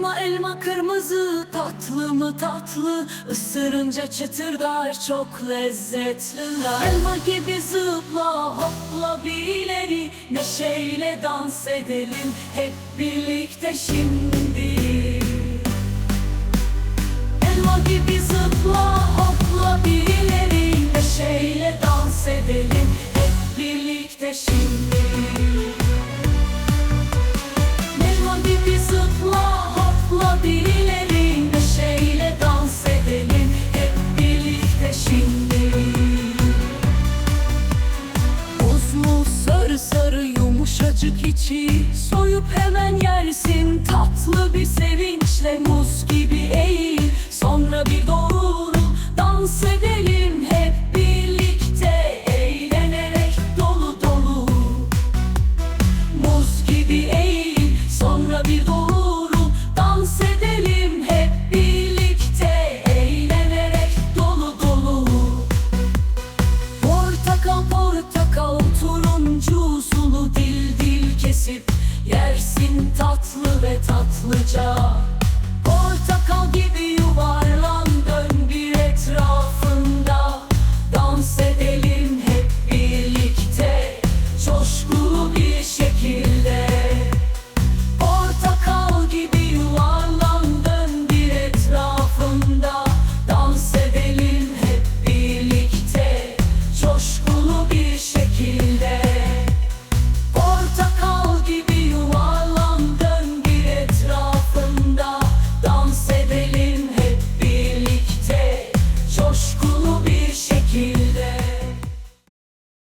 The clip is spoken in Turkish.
Elma elma kırmızı tatlı mı tatlı? Isırınca çıtırdar çok lezzetliler Elma gibi zıpla hopla bir Neşeyle dans edelim hep birlikte şimdi. Elma gibi zıpla hopla bir Neşeyle dans edelim hep birlikte şimdi Uzmu sarı sarı yumuşacık içi. Soyup hemen yersin. Tatlı bir sevinçle Muz gibi eğil. Sonra bir doğru Dans edelim. Hep birlikte Eğlenerek dolu dolu. Muz gibi eğil kesip yersin tatlı ve tatlıca. Portakal gibi yuvarlan dön bir etrafında. Dans edelim hep birlikte. Coşkulu bir şekilde.